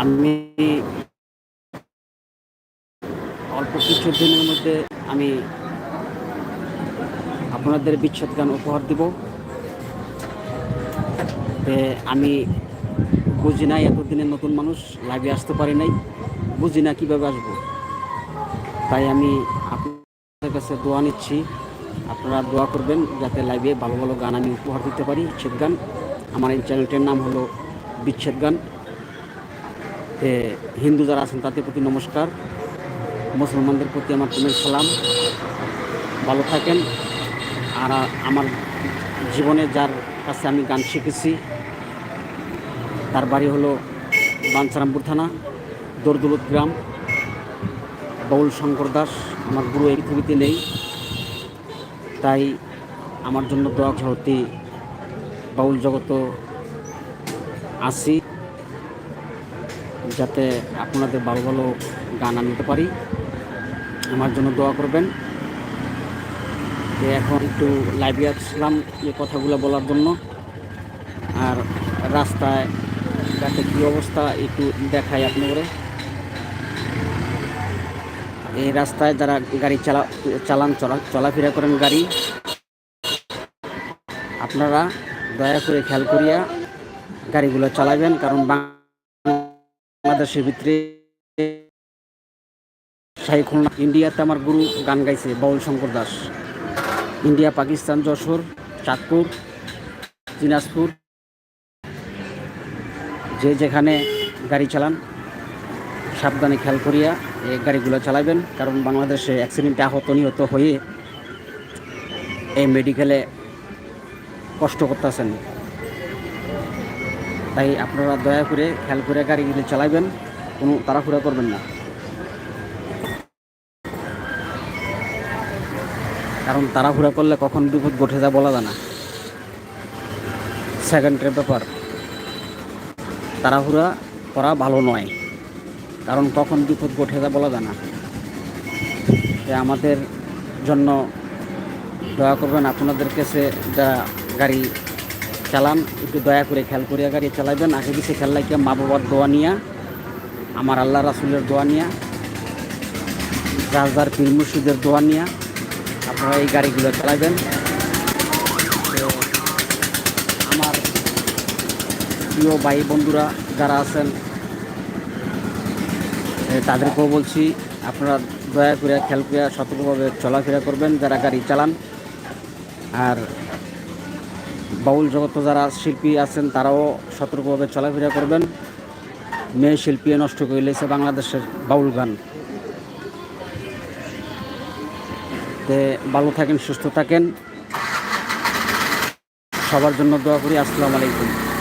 আমি অল্প কিছু দিনের মধ্যে আমি আপনাদের বিচ্ছেদ গান উপহার দিব। আমি বুঝি নাই এতদিনের নতুন মানুষ লাইভে আসতে পারি নাই। বুঝি না কীভাবে আসব। তাই আমি আপনাদের কাছে দোয়া নিচ্ছি। আপনারা দোয়া করবেন যাতে লাইভে ভালো ভালো গান আমি উপহার দিতে পারি, বিচ্ছেদ গান। আমার এই চ্যানেলটির নাম হলো বিচ্ছেদ গান। হিন্দু যারা আছেন, তাদের প্রতি নমস্কার। মুসলমানদের প্রতি আমার প্রেমের সালাম। ভালো থাকেন। আর আমার জীবনে যার কাছে আমি গান শিখেছি, তার বাড়ি হলো বাঞ্ছারামপুর থানা দরদুলত গ্রাম, বাউল শঙ্কর দাস। আমার গুরু এই পৃথিবীতে নেই। তাই আমার জন্য দোয়া হতে বাউল জগত আসি। যাতে আপনাদের ভালো ভালো গান আনতে পারি। আমার জন্য দোয়া করবেন। এখন একটু লাইভে আসলাম এই কথাগুলো বলার জন্য। আর রাস্তায় যাতে কী অবস্থা একটু দেখাই আপনাদের। এই রাস্তায় যারা গাড়ি চালা, চালান, চলা, চলাফেরা করেন গাড়ি, আপনারা দয়া করে খেয়াল করিয়া গাড়িগুলো চালাবেন। কারণ বাংলাদেশের ভিতরে শাহী খুলনা, ইন্ডিয়াতে আমার গুরু গান গাইছে বাউল শঙ্কর দাস। ইন্ডিয়া, পাকিস্তান, যশোর, চাঁদপুর, দিনাজপুর, যে যেখানে গাড়ি চালান, সাবধানে খেয়াল করিয়া এই গাড়িগুলো চালাবেন, কারণ বাংলাদেশে অ্যাক্সিডেন্টে আহত, নিহত হয়ে এই মেডিকেলে কষ্ট করতেছেন। তাই আপনারা দয়া করে খেয়াল করে গাড়িগুলো চালাবেন, কোনো তাড়াহুড়া করবেন না। কারণ তাড়াহুড়া করলে কখন বিপদ ঘটে যা বলা যায় না। সেকেন্ডের ব্যাপার। তাড়াহুড়া করা ভালো নয়, কারণ কখন বিপদ ঘটে যা বলা যায় না। আমাদের জন্য দয়া করবেন, আপনাদের কাছে যারা গাড়ি চালান একটু দয়া করে খেয়াল করিয়া গাড়ি চালাবেন আগে পিছিয়ে খেয়াল লাগিয়ে মা বাবার দোয়া নিয়া, আমার আল্লাহ রাসুলের দোয়া নিয়া, রাজদার পীর মুর্শিদের দোয়া নিয়া আপনারা এই গাড়িগুলো চালাবেন আমার প্রিয় ভাই বন্ধুরা যারা আছেন তাদেরকেও বলছি, আপনারা দয়া করে খেয়াল করে সতর্কভাবে চলাফেরা করবেন যারা গাড়ি চালান। আর বাউল জগত যারা শিল্পী আছেন, তারাও সতর্কভাবে চলাফেরা করবেন। মেয়ে শিল্পী নষ্ট করে লেছে বাংলাদেশের বাউল গান। তে ভালো থাকেন, সুস্থ থাকেন। সবার জন্য দোয়া করি। আসসালামু আলাইকুম।